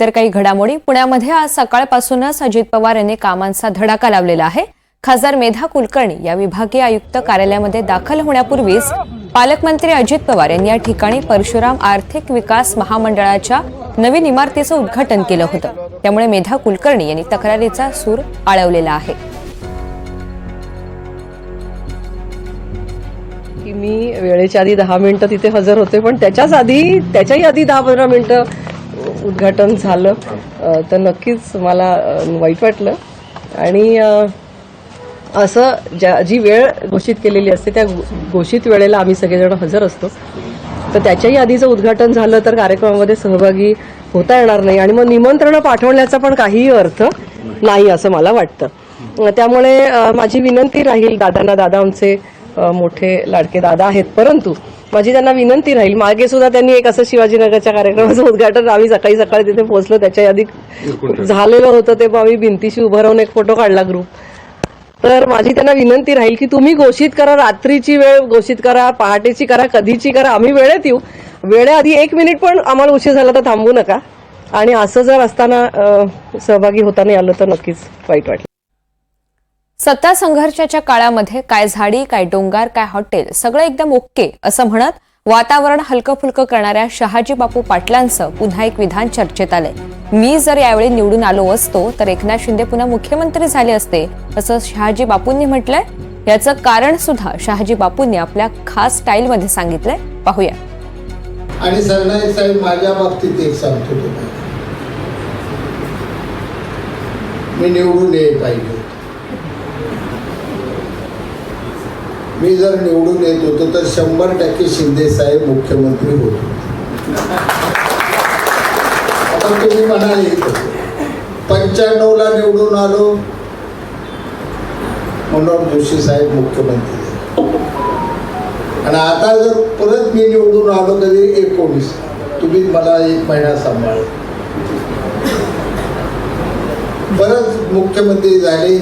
तर काही घडामोडी. पुण्यामध्ये आज सकाळपासूनच अजित पवार यांनी कामांचा धडाका लावलेला आहे. खासदार मेधा कुलकर्णी या विभागीय आयुक्त कार्यालयामध्ये दाखल होण्यापूर्वीच पालकमंत्री अजित पवार यांनी या ठिकाणी परशुराम आर्थिक विकास महामंडळाच्या नवीन इमारतीचं उद्घाटन केलं होतं. त्यामुळे मेधा कुलकर्णी यांनी तक्रारीचा सूर आळवलेला आहे. की मी वेळेच्या आधी दहा मिनिटं तिथे हजर होते पण त्याच्याच आधी त्याच्याही आधी दहा पंधरा मिनिटं उद्घाटन झालं. तर नक्कीच मला वाईट वाटलं. आणि असं ज्या जी वेळ घोषित केलेली असते त्या घोषित वेळेला आम्ही सगळेजण हजर असतो. तर त्याच्याही आधीचं उद्घाटन झालं तर कार्यक्रमामध्ये सहभागी होता येणार नाही. आणि मग निमंत्रणं पाठवण्याचा पण काहीही अर्थ नाही असं मला वाटतं. त्यामुळे माझी विनंती राहील दादांना दादा आमचे मोठे लाडके दादा आहेत परंतु माझी त्यांना विनंती राहील. मागे सुद्धा त्यांनी एक असं शिवाजीनगरच्या कार्यक्रमाचं उद्घाटन आम्ही सकाळी सकाळी तिथे पोहोचलो. त्याच्या आधी झालेलं होतं ते आम्ही भिंतीशी उभं राहून एक फोटो काढला ग्रुप तर माझी त्यांना विनंती राहील की तुम्ही घोषित करा रात्रीची वेळ घोषित करा पहाटेची करा कधीची करा. आम्ही वेळेत येऊ. वेळेआधी एक मिनिट पण आम्हाला उशीर झाला तर थांबू नका. आणि असं जर असताना सहभागी होता नाही आलं तर नक्कीच वाईट वाटेल. सत्ता संघर्षाच्या काळामध्ये काय झाडी काय डोंगर काय हॉटेल सगळं एकदम ओके असं म्हणत वातावरण हलकं फुलकं करणाऱ्या शहाजी बापू पाटलांचं पुन्हा एक विधान चर्चेत आलंय. मी जर यावेळी निवडून आलो असतो तर एकनाथ शिंदे पुन्हा मुख्यमंत्री झाले असते असं शहाजी बापूंनी म्हटलंय. याचं कारण सुद्धा शहाजी बापूंनी आपल्या खास स्टाईलमध्ये सांगितलंय. पाहूया. आणि सरनाईक साहेब माझ्या बाबतीत एक सांगतो तुम्हाला. मी निवडून पाहिजे मी जर निवडून येत होतो तर शंभर टक्के शिंदे साहेब मुख्यमंत्री होतो. आता तुम्ही म्हणाले पंच्याण्णव ला निवडून आलो मनोहर जोशी साहेब मुख्यमंत्री. आणि आता जर परत मी निवडून आलो कधी एकोणीस. तुम्ही मला एक महिना सांभाळ. परत मुख्यमंत्री झाले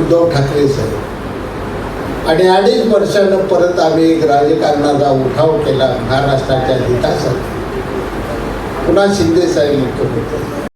उद्धव ठाकरे साहेब. आणि अडीच वर्षानं परत आम्ही एक राजकारणाचा उठाव केला महाराष्ट्राच्या हितासाठी. पुन्हा शिंदे साहेब मुख्यमंत्री.